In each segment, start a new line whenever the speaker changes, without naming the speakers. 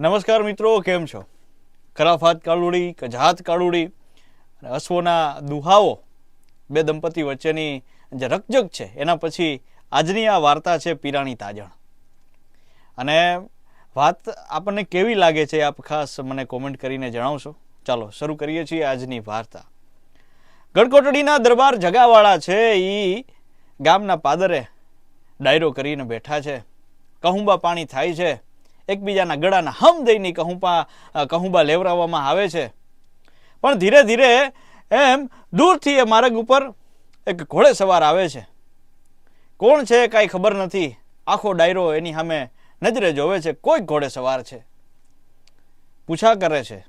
નમસ્કાર મિત્રો, કેમ છો? ખરાફાત કાળુડી કજાત કાળુડી અને અશ્વના દુહાઓ બે દંપતી વચ્ચેની જે રકજક છે, એના પછી આજની આ વાર્તા છે પીરાણી તાજણ. અને વાત આપણને કેવી લાગે છે આપ ખાસ મને કોમેન્ટ કરીને જણાવશો. ચાલો, શરૂ કરીએ છીએ આજની વાર્તા. ગડકોટડીના દરબાર જગાવાળા છે એ ગામના પાદરે ડાયરો કરીને બેઠા છે. કહુંબા પાણી થાય છે. એકબીજાના ગળાના હમ દઈની કહુંબા અ, કહુંબા લેવરાવવામાં આવે છે. પણ ધીરે ધીરે એમ દૂરથી એ માર્ગ ઉપર એક ઘોડે સવાર આવે છે. કોણ છે કાંઈ ખબર નથી. આખો ડાયરો એની સામે નજરે જોવે છે કોઈ ઘોડે સવાર છે. પૂછા કરે છે.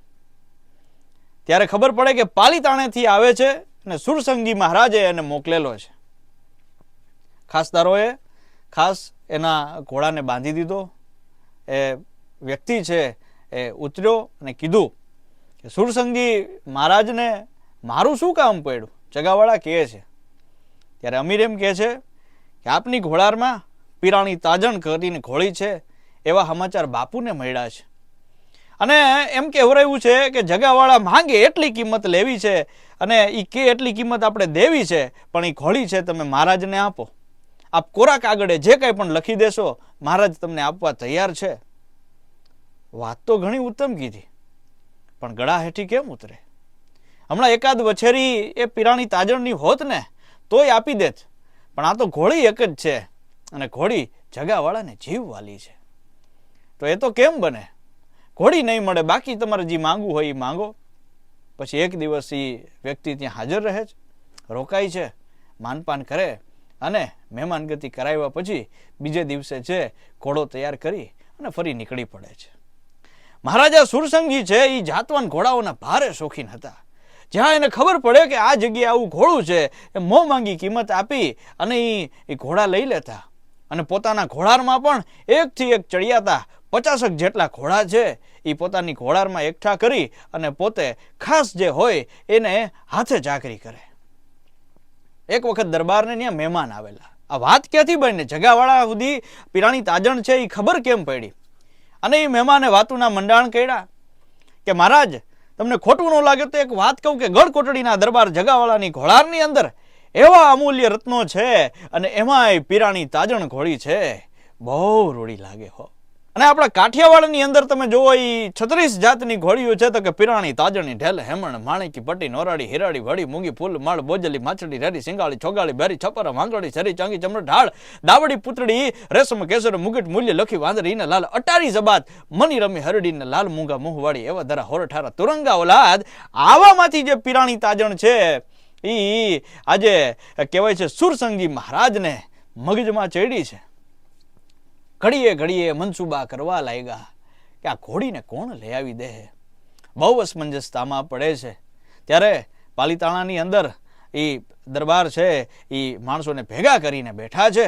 ત્યારે ખબર પડે કે પાલીતાણેથી આવે છે અને સુરસંગજી મહારાજે એને મોકલેલો છે. ખાસદારોએ ખાસ એના ઘોડાને બાંધી દીધો. એ વ્યક્તિ છે એ ઉતર્યો અને કીધું કે સુરસંગજી મહારાજને મારું શું કામ પડ્યું? જગાવાળા કહે છે. ત્યારે અમીર એમ કહે છે કે, આપની ઘોડારમાં પીરાણી તાજણ કરીને ઘોડી છે, એવા સમાચાર બાપુને મળ્યા છે. અને એમ કહેવરાયું છે કે, જગાવાળા માંગે એટલી કિંમત લેવી છે અને એ કે એટલી કિંમત આપણે દેવી છે, પણ એ ઘોળી છે, તમે મહારાજને આપો. આપ કોરા કાગળે જે કંઈ પણ લખી દેશો, મહારાજ તમને આપવા તૈયાર છે. વાત તો ઘણી ઉત્તમ કીધી, પણ ગળા હેઠી કેમ ઉતરે? હમણાં એકાદ વછેરી એ પીરાણી તાજણની હોત ને, તોય આપી દેત. પણ આ તો ઘોડી એક જ છે, અને ઘોડી જગાવાળાને જીવ વાલી છે. તો એ તો કેમ બને? ઘોડી નહીં મળે, બાકી તમારે જે માંગવું હોય એ માંગો. પછી એક દિવસ એ વ્યક્તિ ત્યાં હાજર રહે છે, રોકાય છે, માનપાન કરે અને મહેમાનગતિ કરાવ્યા પછી બીજે દિવસે છે, ઘોડો તૈયાર કરી અને ફરી નીકળી પડે છે. મહારાજા સુરસંગજી છે એ જાતવાન ઘોડાઓના ભારે શોખીન હતા. જ્યાં એને ખબર પડે કે આ જગ્યાએ આવું ઘોડું છે, એ મોં માંગી કિંમત આપી અને એ એ ઘોડા લઈ લેતા. અને પોતાના ઘોડારમાં પણ એકથી એક ચડિયાતા પચાસક જેટલા ઘોડા છે એ પોતાની ઘોડારમાં એકઠા કરી અને પોતે ખાસ જે હોય એને હાથે ચાકરી કરે. એક વખત દરબારને ત્યાં મહેમાન આવેલા. આ વાત ક્યાંથી બની? જગાવાળા સુધી પીરાણી તાજણ છે એ ખબર કેમ પડી? અને એ મહેમાને વાતુના મંડાણ કર્યા કે, મહારાજ, તમને ખોટું ન લાગે તો એક વાત કહું કે, ગળકોટડીના દરબાર જગાવાળાની ઘોડારની અંદર એવા અમૂલ્ય રત્નો છે અને એમાંય પીરાણી તાજણ ઘોડી છે. બહુ રૂડી લાગે હો. અને આપણા કાઠિયાવાડની અંદર તમે જોવો એ છત્રીસ જાતની ઘોડીઓ છે તો કે પિરાણી, તાજણી, ઢેલ, હેમણ, માણેકી પટ્ટી નોરાડી, હિરાડી, વડી, મૂંગી, ફૂલ, માળ, બોજલી, માછડી રેરી સિંગાળી છોગાળી બેરી, છપરા માંગડી સરી ચાંગી ચમડ ઢાળ, દાવડી, પુતળી રેશમ, કેસર, મુગટ, મૂલ્ય, લખી, વાંદરી ને લાલ, અટારી, જબાત મની રમી હરડી ને લાલ, મૂંગા, મુહવાડી, એવા ધરા, હોરઠારા, તુરંગા, ઓલાદ, આવામાંથી જે પીરાણી, તાજણ છે એ આજે કહેવાય છે, સુરસંગી મહારાજને મગજમાં ચડી છે. ઘડીએ ઘડીએ મનસુબા કરવા લાગ્યા કે આ ઘોડીને કોણ લઈ આવી દે? બહુ અસમંજસતામાં પડે છે. ત્યારે પાલિતાણાની અંદર એ દરબાર છે એ માણસોને ભેગા કરીને બેઠા છે.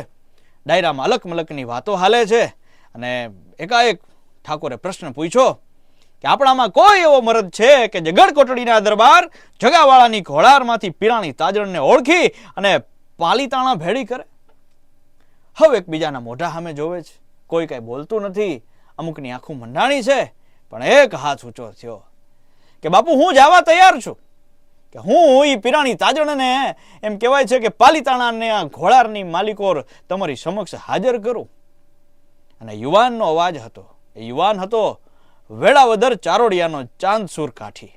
ડાયરામાં અલક મલકની વાતો હાલે છે અને એકાએક ઠાકોરે પ્રશ્ન પૂછ્યો કે આપણામાં કોઈ એવો મરદ છે કે જે ગઢકોટડીના દરબાર જગાવાળાની ઘોડારમાંથી પીરાણી તાજણને ઓળખી અને પાલિતાણા ભેળી કરે? હવે એકબીજાના મોઢા સામે જોવે છે. કોઈ કાંઈ બોલતું નથી. અમુકની આંખું મંડાણી છે, પણ એક હાથ ઊંચો થયો કે, બાપુ, હું જવા તૈયાર છું. કે, હું એ પીરાણી તાજણને એમ કહેવાય છે કે પાલિતાણાને આ ઘોડારની માલિકોર તમારી સમક્ષ હાજર કરું. અને યુવાનનો અવાજ હતો. એ યુવાન હતો વેળાવદર ચારોડિયાનો ચાંદસુર કાઠી.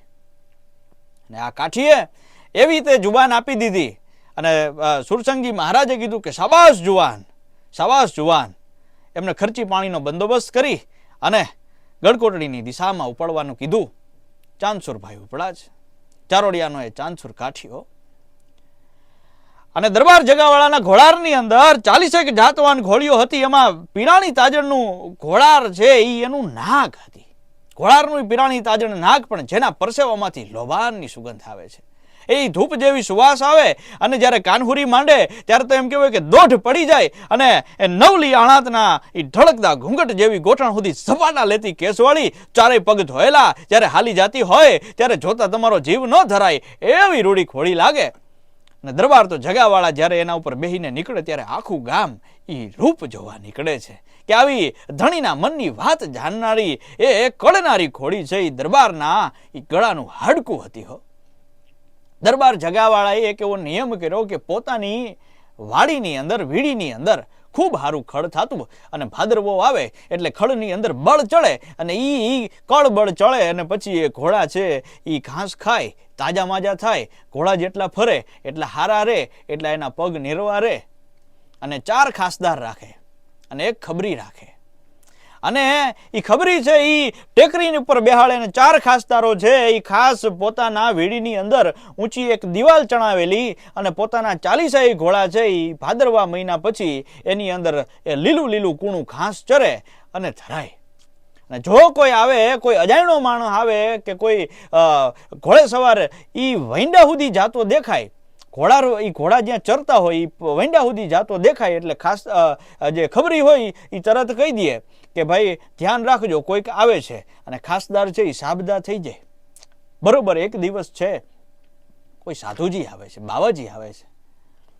અને આ કાઠીએ એવી રીતે જુબાન આપી દીધી અને સુરસંગજી મહારાજે કીધું કે, શાબાશ જુવાન શાબાશ જુવાન. એમને ખર્ચી પાણીનો બંદોબસ્ત કરી અને ગળકોટડીની દિશામાં ઉપાડવાનું કીધું. ચાંદસુરભાઈ ઉપડા છે ચારોડિયાનો એ ચાંદસુર કાઠીઓ. અને દરબાર જગાવાળાના ઘોડારની અંદર ચાલીસેક જાતવાન ઘોડીઓ હતી. એમાં પીરાણી તાજણનું ઘોડાર છે એ એનું નાક હતી. ઘોડારનું પીરાણી તાજણ નાક પણ જેના પરસેવામાંથી લોભાનની સુગંધ આવે છે. એ ધૂપ જેવી સુવાસ આવે અને જ્યારે કાનહુરી માંડે, ત્યારે તો એમ કહેવાય કે દોઢ પડી જાય અને એ નવલી આણાતના એ ઢળકતા ઘૂંઘટ જેવી ગોઠણ સુધી સપાટા લેતી કેસવાળી ચારેય પગ ધોયેલા, જ્યારે હાલી જાતી હોય, ત્યારે જોતા તમારો જીવ ન ધરાય એવી રૂડી ખોળી લાગે. અને દરબાર તો જગાવાળા જ્યારે એના ઉપર બેહીને નીકળે, ત્યારે આખું ગામ એ રૂપ જોવા નીકળે છે. કે આવી ધણીના મનની વાત જાણનારી એ કળનારી ખોડી છે એ દરબારના એ ગળાનું હાડકું હતી હો. દરબાર જગાવાળાએ એક એવો નિયમ કર્યો કે પોતાની વાડીની અંદર, વીડીની અંદર ખૂબ સારું ખડ થતું અને ભાદરવો આવે એટલે ખડની અંદર બળ ચડે અને એ કળ બળ ચડે અને પછી એ ઘોડા છે એ ઘાસ ખાય, તાજા માજા થાય, ઘોડા જેટલા ફરે એટલા હારા રહે એટલા એના પગ નિરવા રહે અને ચાર ખાસદાર રાખે અને એક ખબરી રાખે. અને એ ખબરી છે એ ટેકરીની ઉપર બેહાડે ને ચાર ખાસદારો છે એ ખાસ પોતાના વીડીની અંદર ઊંચી એક દિવાલ ચણાવેલી અને પોતાના ચાલીસાઈ ઘોડા છે એ ભાદરવા મહિના પછી એની અંદર એ લીલું લીલું કૂણું ઘાસ ચરે અને ધરાય. અને જો કોઈ આવે, કોઈ અજાણ્યો માણસ આવે કે કોઈ ઘોડે સવાર એ વૈંડા સુધી જાતો દેખાય ઘોડા એ ઘોડા જ્યાં ચરતા હોય એ વૈંડા સુધી જાતો દેખાય એટલે ખાસ જે ખબરી હોય એ તરત કહી દે કે ભાઈ, ધ્યાન રાખજો, કોઈક આવે છે. અને ખાસદાર છે એ સાબદા થઈ જાય. બરોબર, એક દિવસ છે, કોઈ સાધુજી આવે છે, બાવાજી આવે છે.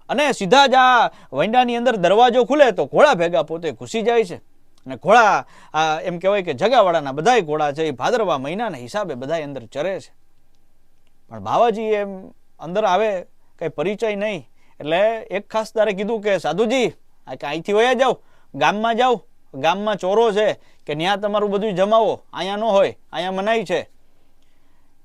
અને સીધા જ આ વૈંડાની અંદર દરવાજો ખુલે તો ઘોડા ભેગા પોતે ઘૂસી જાય છે. અને ઘોડા, આ એમ કહેવાય કે જગાવાળાના બધાય ઘોડા છે એ ભાદરવા મહિનાના હિસાબે બધાય અંદર ચરે છે. પણ બાવાજી એમ અંદર આવે કઈ પરિચય નહીં. એટલે એક ખાસદારે કીધું કે, સાધુજી, આ કે અહીંથી વયા જાઓ, ગામમાં જાઓ, ગામમાં ચોરો છે, કે ત્યાં તમારું બધું જમાવો, અહીંયા ન હોય, અહીંયા મનાય છે.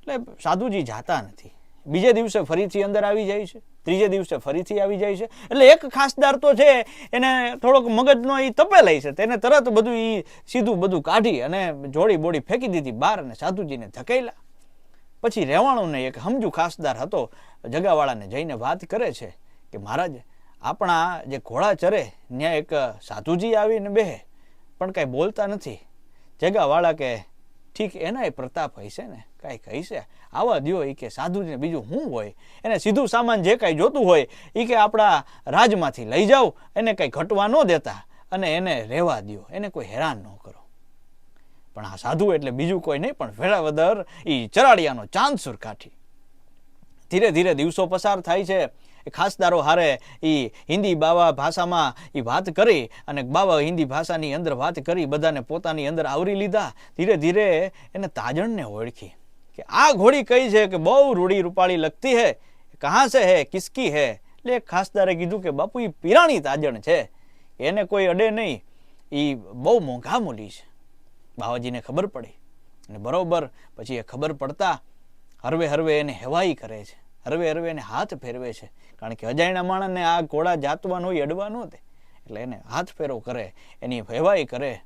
એટલે સાધુજી જાતા નથી. બીજે દિવસે ફરીથી અંદર આવી જાય છે, ત્રીજે દિવસે ફરીથી આવી જાય છે. એટલે એક ખાસદાર તો છે, એને થોડોક મગજનો એ તપે લે છે, તેને તરત બધું એ સીધું બધું કાઢી અને જોડી બોડી ફેંકી દીધી બહાર અને સાધુજીને ધકેલા. પછી રહેવાણુંને એક હમજુ ખાસદાર હતો, જગાવાળાને જઈને વાત કરે છે કે, મહારાજ, આપણા જે ઘોડા ચરે, ત્યાં એક સાધુજી આવીને બેહે. પણ કાંઈ બોલતા નથી. જગાવાળા કે, ઠીક, એનાય પ્રતાપ હશે ને? કાંઈ કહીશે આવા દ્યો એ કે સાધુજીને બીજું શું હોય? એને સીધું સામાન જે કાંઈ જોતું હોય એ કે આપણા રાજમાંથી લઈ જાઓ, એને કાંઈ ઘટવા ન દેતા અને એને રહેવા દ્યો. એને કોઈ હેરાન ન કરો. પણ આ સાધુ એટલે બીજું કોઈ નહીં, પણ વેરાવદર એ ચરાડિયાનો ચાંદસુર કાઠી. ધીરે ધીરે દિવસો પસાર થાય છે. એ ખાસદારો હારે એ હિન્દી બાવા ભાષામાં એ વાત કરી અને બાવા હિન્દી ભાષાની અંદર વાત કરી, બધાને પોતાની અંદર આવરી લીધા. ધીરે ધીરે એને તાજણને ઓળખી કે આ ઘોડી કઈ છે કે બહુ રૂડી રૂપાળી લગતી હે? કહાં સે હે? કિસકી હે? એટલે ખાસદારે કીધું કે બાપુ એ પીરાણી તાજણ છે. એને કોઈ અડે નહીં. એ બહુ મોંઘા મૂલી છે. બાવાજીને ખબર પડી. અને બરોબર, પછી એ ખબર પડતા હરવે હરવે એને હેવાઈ કરે છે. હરવે હરવે એને હાથ ફેરવે છે. કારણ કે અજાણ્યા માણસને આ ઘોડા જાતવાનું હોય તે એટલે એને હાથ ફેરો કરે, એની હેવાઈ કરે.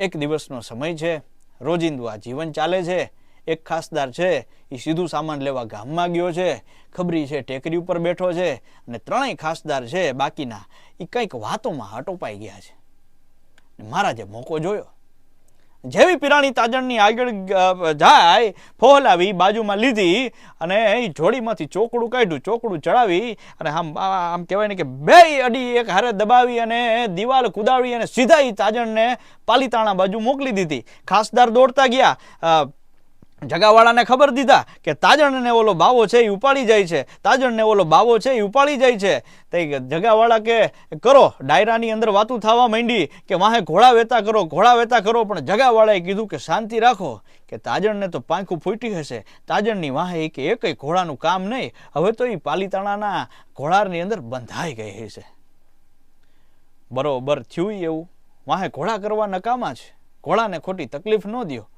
એક દિવસનો સમય છે. રોજિંદુ આ જીવન ચાલે છે. એક ખાસદાર છે. એ સીધું સામાન લેવા ગામમાં ગયો છે. ખબરી છે, ટેકરી ઉપર બેઠો છે. અને ત્રણેય ખાસદાર છે, બાકીના એ કંઈક વાતોમાં હટોપાઈ ગયા છે. મહારાજે મોકો જોયો જેવી પિરાણી તાજણની આગળ જાય, ફોહલાવી, બાજુમાં લીધી અને એ જોડીમાંથી ચોકડું કાઢ્યું, ચોકડું ચડાવી અને આમ આમ કહેવાય ને કે બે અડી એક હારે દબાવી અને દિવાલ કુદાવી અને સીધા એ તાજણને પાલીતાણા બાજુ મોકલી દીધી. ખાસદાર દોડતા ગયા. જગાવાળાને ખબર દીધા કે તાજણને ઓલો બાવો છે એ ઉપાડી જાય છે. તાજણને ઓલો બાવો છે એ ઉપાડી જાય છે. તે જગાવાળા કે, કરો, ડાયરાની અંદર વાતું થવા માંડી કે વાહે ઘોડા વેતા કરો, ઘોડા વેતા કરો. પણ જગાવાળાએ કીધું કે, શાંતિ રાખો કે તાજણને તો પાંખું ફૂટી હશે. તાજણની વાહે એક એકય ઘોડાનું કામ નહીં. હવે તો એ પાલીતાણાના ઘોડાની અંદર બંધાઈ ગઈ હશે. બરોબર થયું એવું. વાહે ઘોડા કરવા નકામા છે. ઘોડાને ખોટી તકલીફ ન દ્યો.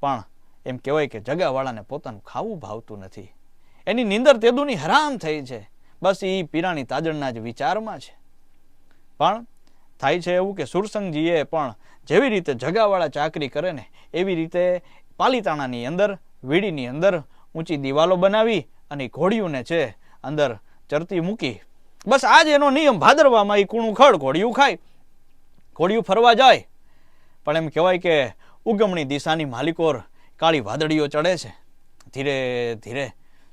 પણ એમ કહેવાય કે જગાવાળાને પોતાનું ખાવું ભાવતું નથી. એની નિંદર તેદુની હરામ થઈ છે. બસ એ પીરાણી તાજણના જ વિચારમાં છે. પણ થાય છે એવું કે સુરસંગજીએ પણ જેવી રીતે જગાવાળા ચાકરી કરે ને, એવી રીતે પાલીતાણાની અંદર, વીડીની અંદર ઊંચી દિવાલો બનાવી અને ઘોડિયુંને છે અંદર ચરતી મૂકી. બસ આ જ એનો નિયમ ભાદરવામાં એ કૂણું ખડ ઘોડિયું ખાય. ઘોડિયું ફરવા જાય. પણ એમ કહેવાય કે ઉગમણી દિશાની માલિકોર કાળી વાદળીઓ ચડે છે. ધીરે ધીરે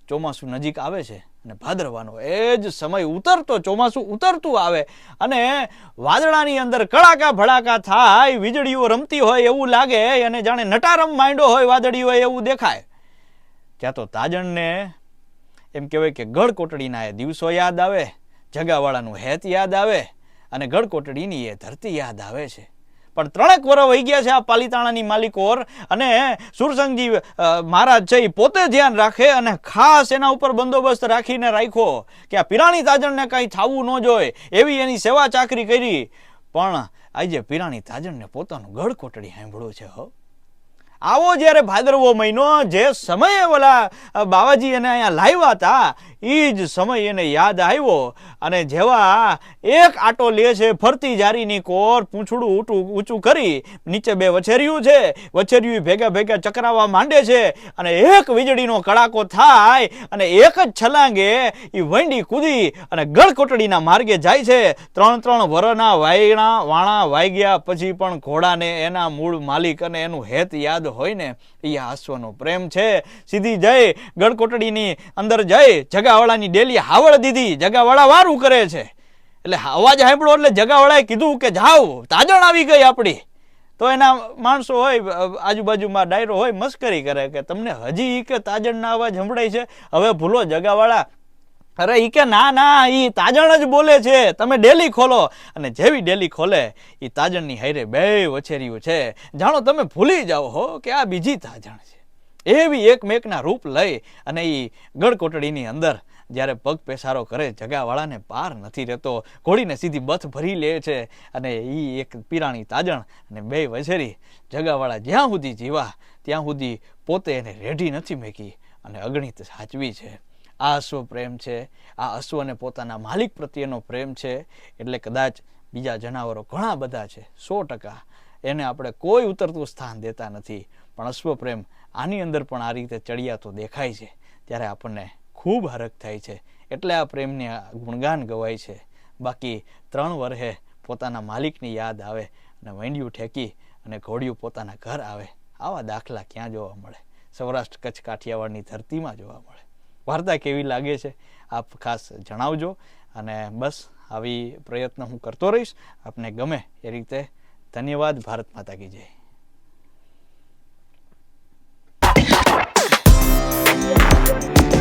ચોમાસું નજીક આવે છે અને ભાદરવાનો એ જ સમય ઉતરતો, ચોમાસું ઉતરતું આવે અને વાદળાની અંદર કડાકા ભડાકા થાય, વીજળીઓ રમતી હોય એવું લાગે અને જાણે નટારમ માંડો હોય વાદળીઓ એવું દેખાય. ત્યાં તો તાજણને એમ કહેવાય કે ગળકોટડીના એ દિવસો યાદ આવે, જગાવાળાનું હેત યાદ આવે અને ગળકોટડીની એ ધરતી યાદ આવે છે. પણ ત્રણેક વર વહી ગયા છે આ પાલીતાણાની માલિકોર અને સુરસંગજી મહારાજ છે એ પોતે ધ્યાન રાખે અને ખાસ એના ઉપર બંદોબસ્ત રાખીને રાખ્યો કે આ પિરાણી તાજણને કાંઈ થવું ન જોઈએ, એવી એની સેવા ચાકરી કરી. પણ આજે પિરાણી તાજણને પોતાનું ગળ કોટડી સાંભળ્યું છે, હો. આવો જ્યારે ભાદરવો મહિનો, જે સમયે ઓલા બાવાજી એને અહીંયા લાવ્યા હતા એ જ સમય એને યાદ આવ્યો અને જેવા એક આટો લે છે ફરતી જારીની કોર પૂંછડું ઊંટું ઊંચું કરી નીચે બે વછેરિયું છે. વછેરિયું ભેગા ભેગા ચકરાવા માંડે છે અને એક વીજળીનો કડાકો થાય અને એક જ છલાંગે એ વંડી કૂદી અને ગળકોટડીના માર્ગે જાય છે. ત્રણ ત્રણ વરના વાયણા વાણા વાગ્યા પછી પણ ઘોડાને એના મૂળ માલિક અને એનું હેત યાદ હોય ને એ આ પ્રેમ છે. સીધી જઈ ગળકોટડીની અંદર જઈ જગાવાળાની ડેલી હાવળ દીધી. જગાવાળા વારું કરે છે. એટલે અવાજ સાંભળો એટલે જગાવાળાએ કીધું કે જાઓ, તાજણ આવી ગઈ આપણી. તો એના માણસો હોય, આજુબાજુમાં ડાયરો હોય, મસ્કરી કરે કે તમને હજી કે તાજણના અવાજ સંભળાય છે? હવે ભૂલો જગાવાળા. અરે ઈ કે ના ના એ તાજણ જ બોલે છે. તમે ડેલી ખોલો. અને જેવી ડેલી ખોલે એ તાજણની હારે બે વછેરીઓ છે. જાણો તમે ભૂલી જાઓ હો કે આ બીજી તાજણ છે. એવી એકમેકના રૂપ લઈ અને એ ગળકોટડીની અંદર જ્યારે પગ પેસારો કરે, જગાવાળાને પાર નથી રહેતો, ઘોડીને સીધી બથ ભરી લે છે અને એ એક પીરાણી તાજણ અને બે વછેરી જગાવાળા જ્યાં સુધી જીવા, ત્યાં સુધી પોતે એને રેઢી નથી મેકી અને અગણિત સાચવી છે. આ અશ્વ પ્રેમ છે. આ અશ્વને પોતાના માલિક પ્રત્યેનો પ્રેમ છે. એટલે કદાચ બીજા જનાવરો ઘણા બધા છે, સો ટકા. એને આપણે કોઈ ઉતરતું સ્થાન દેતા નથી. પણ અશ્વ પ્રેમ આની અંદર પણ આ રીતે ચડિયાતો દેખાય છે, ત્યારે આપણને ખૂબ હરખ થાય છે. એટલે આ પ્રેમને ગુણગાન ગવાય છે. બાકી ત્રણ વર્ષે પોતાના માલિકની યાદ આવે અને વૈંડિયું ઠેકી અને ઘોડિયું પોતાના ઘર આવે, આવા દાખલા ક્યાં જોવા મળે? સૌરાષ્ટ્ર કચ્છ કાઠિયાવાડની ધરતીમાં જોવા મળે. વાર્તા કેવી લાગે છે? આપ ખાસ જણાવજો. અને બસ, આવી પ્રયત્ન હું કરતો રહીશ. આપને ગમે એ રીતે. ધન્યવાદ. ભારત માતા કી જય. Bye.